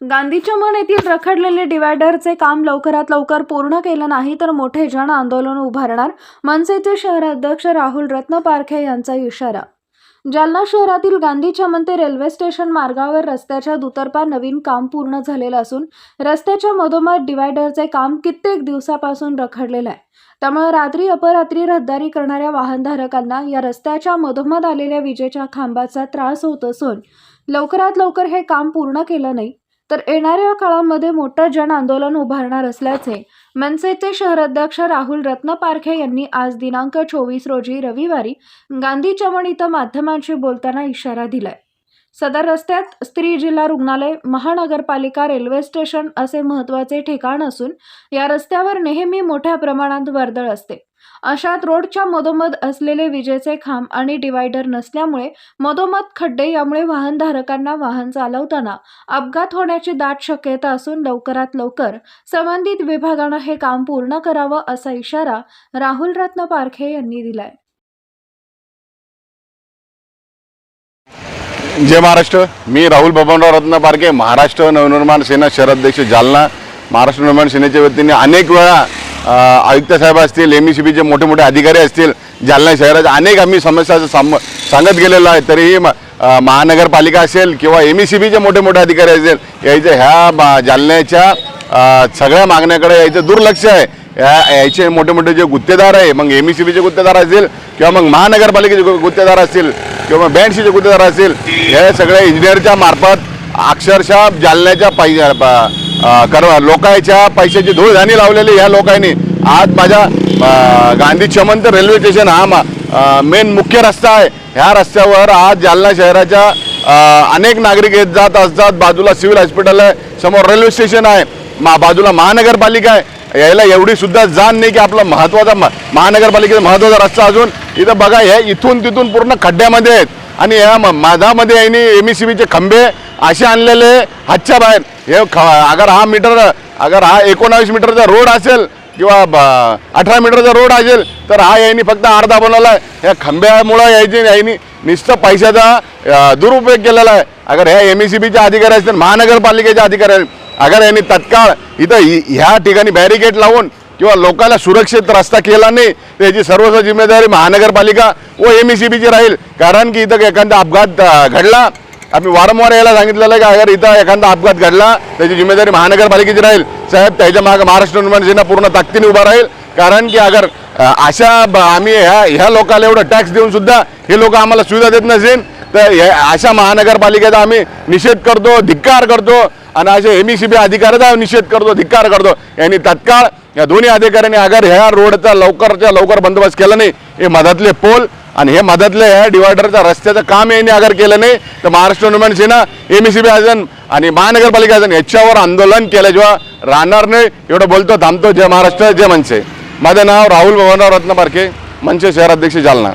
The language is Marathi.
गांधीच्या मन येथील रखडलेले डिवायडरचे काम लवकरात लवकर पूर्ण केलं नाही तर मोठे जन आंदोलन उभारणार मनसेचे शहराध्यक्ष राहुल रत्न पारखे यांचा इशारा. जालना शहरातील गांधी चमन ते रेल्वे स्टेशन मार्गावर रस्त्याच्या दुतर्फा नवीन काम पूर्ण झालेलं असून रस्त्याच्या मधोमध डिवायडरचे काम कित्येक दिवसापासून रखडलेलं आहे. त्यामुळे रात्री अपरात्री रहदारी करणाऱ्या वाहनधारकांना या रस्त्याच्या मधोमध आलेल्या विजेच्या खांबाचा त्रास होत असून लवकरात लवकर हे काम पूर्ण केलं नाही. तर येणाऱ्या काळामध्ये मोठं जन आंदोलन उभारणार असल्याचे मनसेचे शहराध्यक्ष राहुल रत्नपारखे यांनी आज दिनांक चोवीस रोजी रविवारी गांधी चमण इथं माध्यमांशी बोलताना इशारा दिलाय. सदर रस्त्यात स्त्री जिल्हा रुग्णालय महानगरपालिका रेल्वे स्टेशन असे महत्त्वाचे ठिकाण असून या रस्त्यावर नेहमी मोठ्या प्रमाणात वर्दळ असते. अशात रोडच्या मधोमध असलेले विजेचे खांब आणि डिवायडर नसल्यामुळे मधोमध खड्डे यामुळे वाहनधारकांना वाहन चालवताना अपघात होण्याची दाट शक्यता असून लवकरात लवकर संबंधित विभागानं हे काम पूर्ण करावं असा इशारा राहुल रत्न पारखे यांनी दिलाय. जय महाराष्ट्र. मी राहुल बबनराव रत्न पारखे महाराष्ट्र नवनिर्माण सेना शहराध्यक्ष जालना. महाराष्ट्र निर्माण सेनेच्या वतीने अनेक वेळा आयुक्त साहेब असतील एम ई सी बीचे मोठे मोठे अधिकारी असतील जालना शहराच्या अनेक आम्ही समस्या साम सांगत गेलेलो आहे. तरीही म- महानगरपालिका असेल किंवा एम ई सी बीचे मोठे मोठे अधिकारी असेल यायचं ह्या जालन्याच्या सगळ्या मागण्याकडे यायचं दुर्लक्ष आहे. या याचे मोठे मोठे जे गुत्तेदार आहे मग एम ई सी बीचे गुत्तेदार असतील किंवा मग महानगरपालिकेचे गुत्तेदार असतील किंवा मग बँडशीचे गुत्तेदार असतील हे सगळ्या इंजिनियरच्या मार्फत अक्षरशः जालन्याच्या पै कर लोकांच्या पैशाची धूळ धाणी लावलेली ह्या लोकांनी. आज माझ्या गांधी चमन ते रेल्वे स्टेशन हा मेन मुख्य रस्ता आहे. ह्या रस्त्यावर आज जालना शहराच्या अनेक नागरिक येत जात असतात. बाजूला सिव्हिल हॉस्पिटल आहे समोर रेल्वे स्टेशन आहे. मा बाजूला महानगरपालिका आहे. यायला एवढी सुद्धा जाण नाही की आपला महत्त्वाचा म- महानगरपालिकेचा महत्त्वाचा रस्ता अजून. इथं बघा हे इथून तिथून पूर्ण खड्ड्यामध्ये आहेत. आणि या म- माझामध्ये यांनी एम ई सी बीचे खंबे असे आणलेले हातच्या बाहेर. हे ख अगर हा मीटर अगर हा एकोणावीस मीटरचा रोड असेल किंवा ब- अठरा मीटरचा रोड असेल तर हा यांनी फक्त अर्धा बनवला आहे या खंब्यामुळं यायची यांनी नुसतं पैशाचा दुरुपयोग केलेला आहे. अगर ह्या एम ई सी बीचे अधिकारी असतील महानगरपालिकेच्या अधिकारी अगर यांनी तत्काळ इथं ह्या ठिकाणी बॅरिकेड लावून किंवा लोकांना सुरक्षित रस्ता केला नाही तर याची सर्वस्व जिम्मेदारी महानगरपालिका व एम ई सी बीची राहील. कारण की इथं एखादा अपघात घडला आम्ही वारंवार यायला सांगितलेलं आहे की अगर इथं एखादा अपघात घडला त्याची जिम्मेदारी महानगरपालिकेची राहील. साहेब त्याच्यामागे महाराष्ट्र निर्माण सेना पूर्ण ताकदीने उभा राहील. कारण की अगर अशा आम्ही ह्या ह्या लोकांना एवढं टॅक्स देऊन सुद्धा हे लोक आम्हाला सुविधा देत नसेल तर हे- अशा महानगरपालिकेचा आम्ही निषेध करतो धिक्कार करतो आणि असे एम ई सी बी अधिकाऱ्याचा निषेध करतो धिक्कार करतो. यांनी तत्काळ या दोन्ही अधिकाऱ्यांनी अगर ह्या रोडचा लवकरच्या लवकर बंदोबस्त केला नाही हे मधातले पोल आणि हे मधातले ह्या डिवायडरचा रस्त्याचं काम यांनी अगर केलं नाही तर Maharashtra Nirman Sena M E C B असेल आणि महानगरपालिका असेल याच्यावर आंदोलन केल्याशिवाय राहणार नाही एवढं बोलतो थांबतो. जय महाराष्ट्र जय मनसे. माझं नाव राहुल भवनराव रत्नपारखे मनसे शहराध्यक्ष जालना.